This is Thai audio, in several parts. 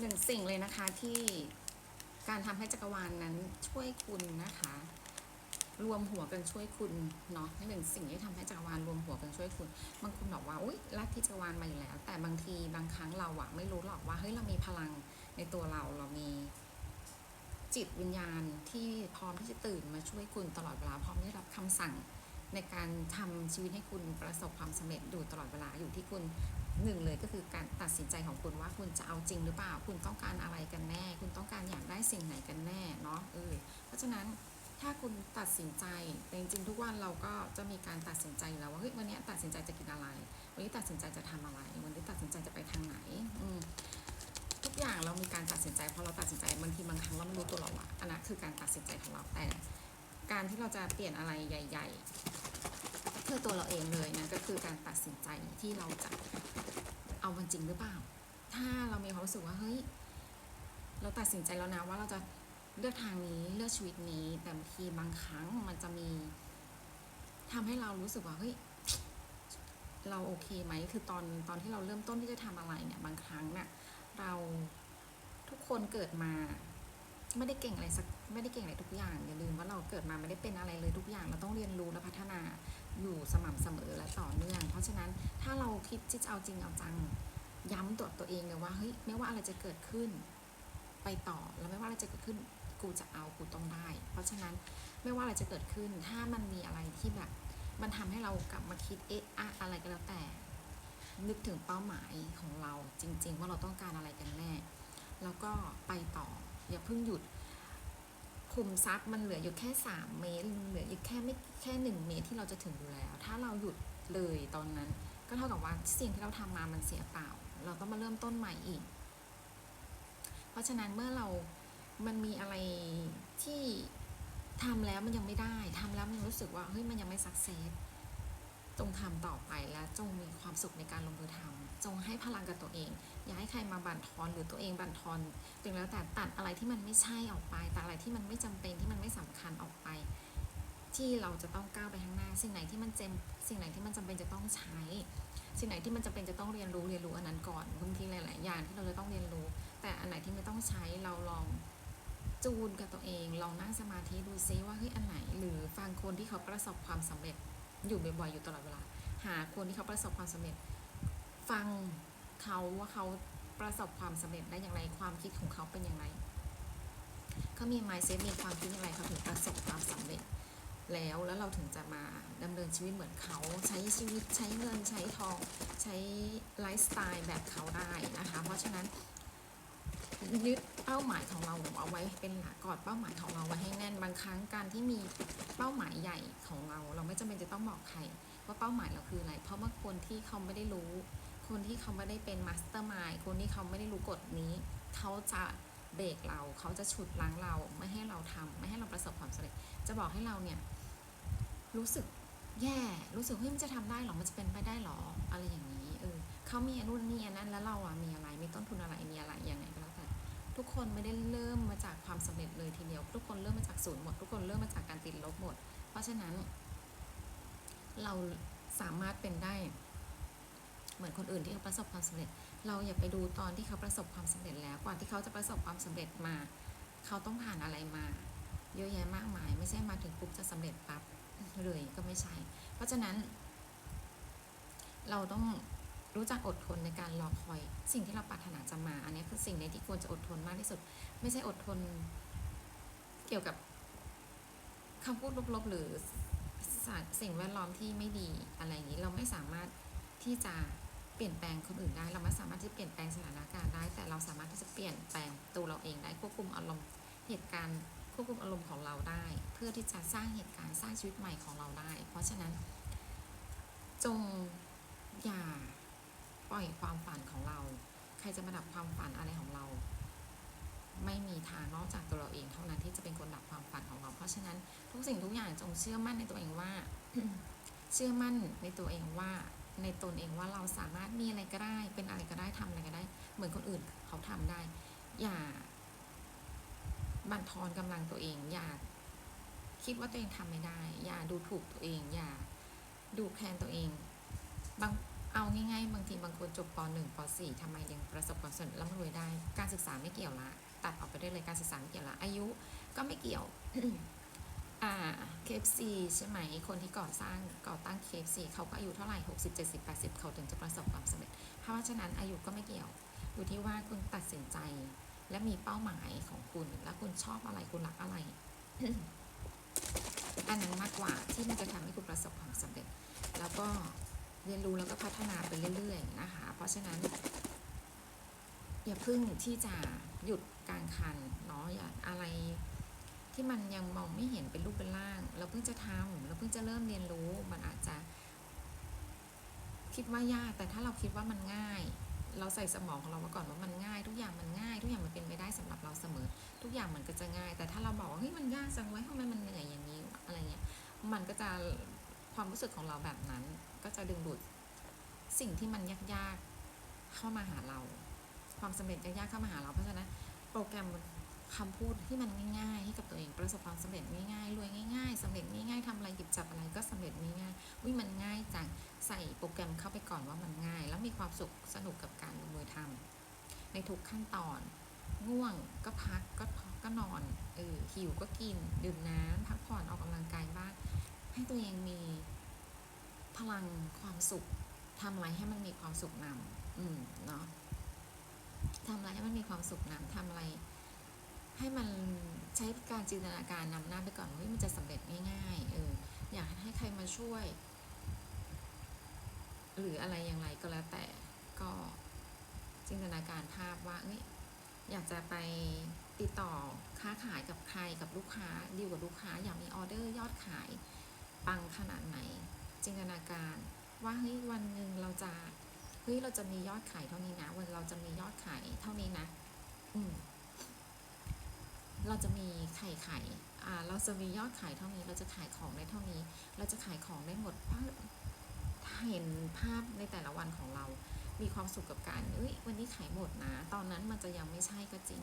หนึ่งสิ่งเลยนะคะที่การทำให้จักรวาลนนั้นช่วยคุณนะคะ รวมหัวกันช่วยคุณเนาะหนึ่งสิ่งที่ทำให้จักรวาลรวมหัวกันช่วยคุณ บางคนบอกว่าอุ้ยลัทธิจักรวาลมาอยู่แล้ว แต่บางทีบางครั้งเราอะไม่รู้หรอกว่าเฮ้ยเรามีพลังในตัวเราเรามีจิตวิญญาณที่พร้อมที่จะตื่นมาช่วยคุณตลอดเวลาพร้อมที่รับคำสั่ง ในการทำชีวิตให้คุณประสบความสำเร็จอยู่ตลอดเวลาอยู่ที่คุณหนึ่งเลยก็คือการตัดสินใจของคุณว่าคุณจะเอาจริงหรือเปล่า คุณต้องการอะไรกันแน่ คุณต้องการอยากได้สิ่งไหนกันแน่เนาะเออเพราะฉะนั้นถ้าคุณตัดสินใจแต่จริงๆทุกวันเราก็จะมีการตัดสินใจแล้วว่าเฮ้ยวันนี้ตัดสินใจจะกินอะไร วันนี้ตัดสินใจจะทำอะไร วันนี้ตัดสินใจจะไปทางไหนอืทุกอย่างเรามีการตัดสินใจพอเราตัดสินใจบางทีบางครั้งเราไม่รู้ตัวเราอะอันนั้นคือการตัดสินใจของเราแต่ การที่เราจะเปลี่ยนอะไรใหญ่ ๆ เพื่อตัวเราเองเลยนะก็คือการตัดสินใจที่เราจะเอามันจริงหรือเปล่า ถ้าเรามีความรู้สึกว่าเฮ้ยเราตัดสินใจแล้วนะว่าเราจะเลือกทางนี้เลือกชีวิตนี้ แต่บางทีบางครั้งมันจะมีทำให้เรารู้สึกว่าเฮ้ยเราโอเคไหมคือตอนตอนที่เราเริ่มต้นที่จะทำอะไรเนี่ยบางครั้งเนี่ยเราทุกคนเกิดมา ไม่ได้เก่งอะไรสักไม่ได้เก่งอะไรทุกอย่างอย่าลืมว่าเราเกิดมาไม่ได้เป็นอะไรเลยทุกอย่างเราต้องเรียนรู้และพัฒนาอยู่สม่ำเสมอและต่อเนื่อง เพราะฉะนั้นถ้าเราคิดที่จะเอาจริงเอาจังย้ำตัวตัวเองเลยว่าเฮ้ยไม่ว่าอะไรจะเกิดขึ้น ไปต่อแล้วไม่ว่าอะไรจะเกิดขึ้นกูจะเอากูต้องได้ เพราะฉะนั้นไม่ว่าอะไรจะเกิดขึ้น ถ้ามันมีอะไรที่แบบ มันทำให้เรากลับมาคิดเอ๊ะอะอะไรก็แล้วแต่ นึกถึงเป้าหมายของเราจริง ๆ ว่าเราต้องการอะไรกันแน่ แล้วก็ไปต่อ อย่าเพิ่งหยุดคุมทรัพย์มันเหลืออยู่แค่สามเมตรเหลืออยู่แค่ไม่แค่หนึ่งเมตรที่เราจะถึงอยู่แล้ว ถ้าเราหยุดเลยตอนนั้น ก็เท่ากับว่าสิ่งที่เราทำมามันเสียเปล่า เราต้องมาเริ่มต้นใหม่อีก เพราะฉะนั้นเมื่อเรา มันมีอะไรที่ทำแล้วมันยังไม่ได้ทำแล้วมันรู้สึกว่าเฮ้ยมันยังไม่สักเซสจงทำต่อไปและจงมีความสุขในการลงมือทำ จงให้พลังกับตัวเอง อย่าให้ใครมาบั่นทอนหรือตัวเองบั่นทอนถึงแล้วแต่ตัดอะไรที่มันไม่ใช่ออกไปตัดอะไรที่มันไม่จำเป็นที่มันไม่สำคัญออกไป ที่เราจะต้องก้าวไปข้างหน้า สิ่งไหนที่มันเจมสิ่งไหนที่มันจำเป็นจะต้องใช้ สิ่งไหนที่มันจำเป็นจะต้องเรียนรู้เรียนรู้อันนั้นก่อนบางทีหลาย ๆ อย่างที่เราจะต้องเรียนรู้ แต่อันไหนที่ไม่ต้องใช้เราลองจูนกับตัวเองลองนั่งสมาธิดูซิว่าเฮ้ยอันไหน หรือฟังคนที่เขาประสบความสำเร็จอยู่บ่อยๆอยู่ตลอดเวลา หาคนที่เขาประสบความสำเร็จ ฟังเขาว่าเขาประสบความสำเร็จได้อย่างไรความคิดของเขาเป็นอย่างไรเขามี mindset มีความคิดอย่างไรเขาถึงประสบความสำเร็จแล้วแล้วเราถึงจะมาดำเนินชีวิตเหมือนเขาใช้ชีวิตใช้เงินใช้ทองใช้ไลฟ์สไตล์แบบเขาได้นะคะ เพราะฉะนั้นยึดเป้าหมายของเราเอาไว้เป็นหลักกอดเป้าหมายของเราไว้ให้แน่นบางครั้งการที่มีเป้าหมายใหญ่ของเรา เราไม่จำเป็นจะต้องบอกใครว่าเป้าหมายเราคืออะไร เพราะว่าคนที่เขาไม่ได้รู้ คนที่เขาไม่ได้เป็นมาสเตอร์มายคนที่เขาไม่ได้รู้กฎนี้ เขาจะเบรกเรา เขาจะฉุดล้างเราไม่ให้เราทำไม่ให้เราประสบความสำเร็จ จะบอกให้เราเนี่ยรู้สึกแย่ รู้สึกเฮ้ยมันจะทำได้หรอ มันจะเป็นไปได้หรอ อะไรอย่างนี้ เออเขามีอนนู่นนี่อันนั้นแล้วเราอะมีอะไร มีต้นทุนอะไร มีอะไรยังไงก็แล้วแต่ ทุกคนไม่ได้เริ่มมาจากความสำเร็จเลยทีเดียว ทุกคนเริ่มมาจากศูนย์หมด ทุกคนเริ่มมาจากการติดลบหมด เพราะฉะนั้น เราสามารถเป็นได้ เหมือนคนอื่นที่เขาประสบความสำเร็จ เราอย่าไปดูตอนที่เขาประสบความสำเร็จแล้วกว่าที่เขาจะประสบความสำเร็จมา เขาต้องผ่านอะไรมา เยอะแยะมากมาย ไม่ใช่มาถึงปุ๊บจะสำเร็จปั๊บเลยก็ไม่ใช่ เพราะฉะนั้น เราต้องรู้จักอดทนในการรอคอย สิ่งที่เราปรารถนาจะมา อันนี้คือสิ่งในที่ควรจะอดทนมากที่สุด ไม่ใช่อดทน เกี่ยวกับคำพูดลบๆหรือสิ่งแวดล้อมที่ไม่ดีอะไรอย่างนี้เราไม่สามารถที่จะ เปลี่ยนแปลงคนอื่นได้ เราไม่สามารถที่จะเปลี่ยนแปลงสถานการณ์ได้ แต่เราสามารถที่จะเปลี่ยนแปลงตัวเราเองได้ควบคุมอารมณ์เหตุการณ์ควบคุมอารมณ์ของเราได้ เพื่อที่จะสร้างเหตุการณ์สร้างชีวิตใหม่ของเราได้ เพราะฉะนั้น จงอย่าปล่อยความฝันของเรา ใครจะมาดับความฝันอะไรของเรา ไม่มีทางนอกจากตัวเราเองเท่านั้นที่จะเป็นคนดับความฝันของเรา เพราะฉะนั้นทุกสิ่งทุกอย่างจงเชื่อมั่นในตัวเองว่า เชื่อมั่นในตัวเองว่า ในตนเองว่าเราสามารถมีอะไรก็ได้ เป็นอะไรก็ได้ทำอะไรก็ได้ เหมือนคนอื่นเขาทำได้ อย่าบั่นทอนกำลังตัวเอง อย่าคิดว่าตัวเองทำไม่ได้ อย่าดูถูกตัวเอง อย่าดูแคลนตัวเองบางเอาง่ายๆ บางทีบางคนจบป .1 ป .4 ทำไมยังประสบความสำเร็จร่ำรวยได้ การศึกษาไม่เกี่ยวละ ตัดออกไปได้เลยการศึกษาไม่เกี่ยวละ อายุก็ไม่เกี่ยว อ่า KFC ใช่ไหม คนที่ก่อสร้างก่อตั้ง KFC เขาก็อายุเท่าไหร่ 60 70 80 เขาถึงจะประสบความสำเร็จ เพราะฉะนั้นอายุก็ไม่เกี่ยว อยู่ที่ว่าคุณตัดสินใจ และมีเป้าหมายของคุณ แล้วคุณชอบอะไรคุณรักอะไร อันนั้นมากกว่าที่มันจะทำให้คุณประสบความสำเร็จ แล้วก็เรียนรู้แล้วก็พัฒนาไปเรื่อยๆนะคะ เพราะฉะนั้น อย่าเพึ่งที่จะหยุดกลางคันเนาะอย่าอะไร ที่มันยังมองไม่เห็นเป็นรูปเป็นร่าง เราเพิ่งจะทำเราเพิ่งจะเริ่มเรียนรู้มันอาจจะ คิดว่ายากแต่ถ้าเราคิดว่ามันง่าย เราใส่สมองของเรามาก่อนว่ามันง่าย ทุกอย่างมันง่าย ทุกอย่างมันเป็นไปได้สำหรับเราเสมอ ทุกอย่างมันก็จะง่าย แต่ถ้าเราบอกว่าเฮ้ยมันยากจังไว้ทำไมมันเหนื่อยอย่างนี้อะไรเงี้ยมันก็จะความรู้สึกของเราแบบนั้น ก็จะดึงดูดสิ่งที่มันยากๆเข้ามาหาเรา ความสำเร็จยากๆเข้ามาหาเราเพราะฉะนั้นโปรแกรม คำพูดที่มันง่ายๆให้กับตัวเองประสบความสำเร็จง่ายๆรวยง่ายๆสำเร็จง่ายๆทำอะไรหยิบจับอะไรก็สำเร็จง่ายๆวิมันง่ายจังใส่โปรแกรมเข้าไปก่อนว่ามันง่าย แล้วมีความสุขสนุกกับการลงมือทำในทุกขั้นตอน ง่วงก็พักก็ก็นอนเออหิวก็กิน ดื่มน้ำพักผ่อนออกกำลังกายบ้างให้ตัวเองมีพลังความสุขทำอะไรให้มันมีความสุขนำอืมเนาะทำอะไรให้มันมีความสุขนำทำอะไร ให้มันใช้การจินตนาการนำหน้าไปก่อนว่าเฮ้ยมันจะสำเร็จง่ายๆเอออยากให้ใครมาช่วย หรืออะไรอย่างไรก็แล้วแต่ก็จินตนาการภาพว่าเอ้ยอยากจะไปติดต่อค้าขายกับใครกับลูกค้าดีลกับลูกค้า อยากมีออเดอร์ยอดขายปังขนาดไหน จินตนาการ ว่าเฮ้ยวันหนึ่งเราจะเฮ้ยเราจะมียอดขายเท่านี้นะวันเราจะมียอดขายเท่านี้นะ อืม เราจะมีไข่ไข่เราจะมียอดขายเท่านี้ เราจะขายของได้เท่านี้ เราจะขายของได้หมดเพราะเห็นภาพในแต่ละวันของเรา มีความสุขกับการเอ้ย วันนี้ขายหมดนะ ตอนนั้นมันจะยังไม่ใช่ก็จริง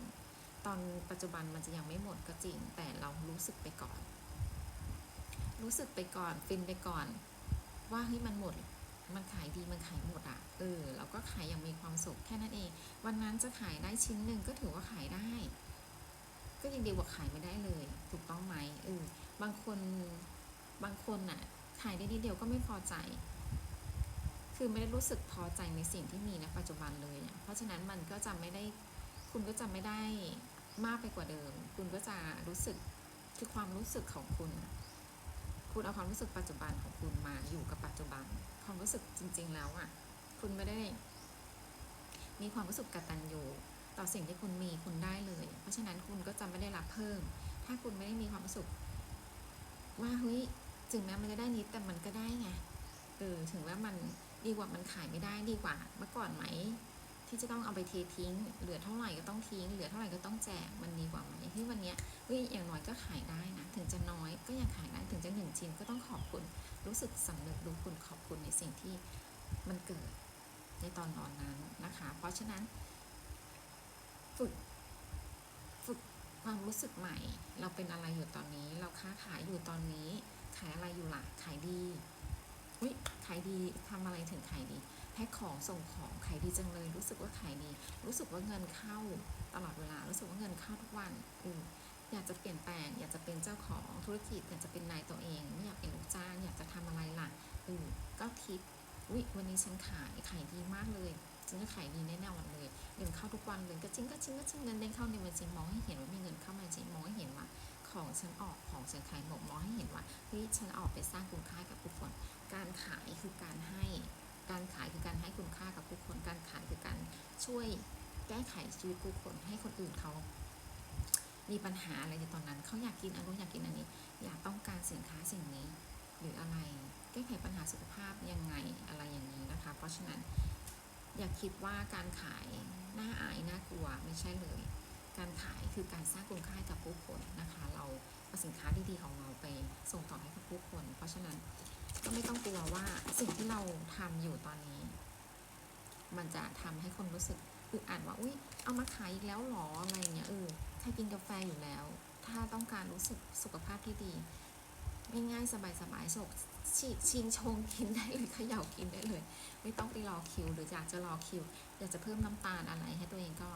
ตอนปัจจุบันมันจะยังไม่หมดก็จริง แต่เรารู้สึกไปก่อน รู้สึกไปก่อน ฟินไปก่อน ว่าเฮ้ยมันหมด มันขายดี มันขายหมดอะ่ะ เออ เราก็ขายอย่างมีความสุขแค่นั้นเอง วันนั้นจะขายได้ชิ้นหนึ่งก็ถือว่าขายได้ ดีกว่าขายไม่ได้เลย ถูกต้องไหมเออบางคนบางคนน่ะขายได้นิดเดียวก็ไม่พอใจ คือไม่ได้รู้สึกพอใจในสิ่งที่มีในปัจจุบันเลยเนี่ยเพราะฉะนั้นมันก็จะไม่ได้คุณก็จะไม่ได้มากไปกว่าเดิม คุณก็จะรู้สึกคือความรู้สึกของคุณ คุณเอาความรู้สึกปัจจุบันของคุณมาอยู่กับปัจจุบัน ความรู้สึกจริง ๆ แล้วอะ คุณไม่ได้ มีความรู้สึกกตัญญู ต่อสิ่งที่คุณมีคุณได้เลย เพราะฉะนั้นคุณก็จะไม่ได้รับเพิ่ม ถ้าคุณไม่ได้มีความสึกว่าเฮ้ยถึงแม้มันจะได้นิดแต่มันก็ได้ไงเออถึงแม้มันดีกว่ามันขายไม่ได้ดีกว่า เมื่อก่อนไหม ที่จะต้องเอาไปเททิ้ง เหลือเท่าไหร่ก็ต้องทิ้ง เหลือเท่าไหร่ก็ต้องแจกมันดีกว่าไหมที่วันนี้เฮ้ยอย่างน้อยก็ขายได้นะถึงจะน้อยก็ยังขายได้ถึงจะหนึ่งชิ้นก็ต้องขอบคุณ รู้สึกสำนึกรู้คุณขอบคุณในสิ่งที่มันเกิดในตอนนอนนั้นนะคะ เพราะฉะนั้น ฝึกฝึกความรู้สึกใหม่ เราเป็นอะไรอยู่ตอนนี้ เราค้าขายอยู่ตอนนี้ ขายอะไรอยู่ล่ะขายดีอุ้ยขายดีทำอะไรถึงขายดี แพ็คของส่งของขายดีจังเลย รู้สึกว่าขายดี รู้สึกว่าเงินเข้าตลอดเวลา รู้สึกว่าเงินเข้าทุกวันอืออยากจะเปลี่ยนแปลง อยากจะเป็นเจ้าของธุรกิจ อยากจะเป็นนายตัวเองไม่อยากเป็นลูกจ้าง อยากจะทำอะไรล่ะเออก็คิดอุ้ยวันนี้ฉันขายขายดีมากเลย ฉันจะขายดีแน่ๆวันเลย เงินเข้าทุกวันเลยก็จริงก็จริงก็จริงเงินเด้งเข้าในบัญชีมองให้เห็นว่ามีเงินเข้ามาจริงมองให้เห็นว่าของฉันออกของฉันขายหมดมองให้เห็นว่าเฮ้ยฉันออกไปสร้างคุณค่ากับผู้คน การขายคือการให้ การขายคือการให้คุณค่ากับผู้คน การขายคือการช่วยแก้ไขชีวิตผู้คนให้คนอื่นเขามีปัญหาอะไรในตอนนั้นเขาอยากกินอันนู้นอยากกินอันนี้ อยากต้องการสินค้าสิ่งนี้ หรืออะไรแก้ไขปัญหาสุขภาพยังไงอะไรอย่างนี้นะคะ เพราะฉะนั้น อย่าคิดว่าการขายน่าอายน่ากลัวไม่ใช่เลย การขายคือการสร้างคุณค่าให้กับผู้คนนะคะ เราเอาสินค้าดีๆของเราไปส่งต่อให้กับผู้คน เพราะฉะนั้นก็ไม่ต้องกลัวว่าสิ่งที่เราทำอยู่ตอนนี้ มันจะทำให้คนรู้สึกอึดอัดว่าอุ้ยเอามาขายอีกแล้วหรออะไรเงี้ยเออใครกินกาแฟอยู่แล้ว ถ้าต้องการรู้สึกสุขภาพที่ดีง่ายๆสบายๆส ชิชิงชงกินได้เลยเขย่ากินได้เลย ไม่ต้องไปรอคิว หรืออยากจะรอคิว อยากจะเพิ่มน้ำตาลอะไรให้ตัวเองก็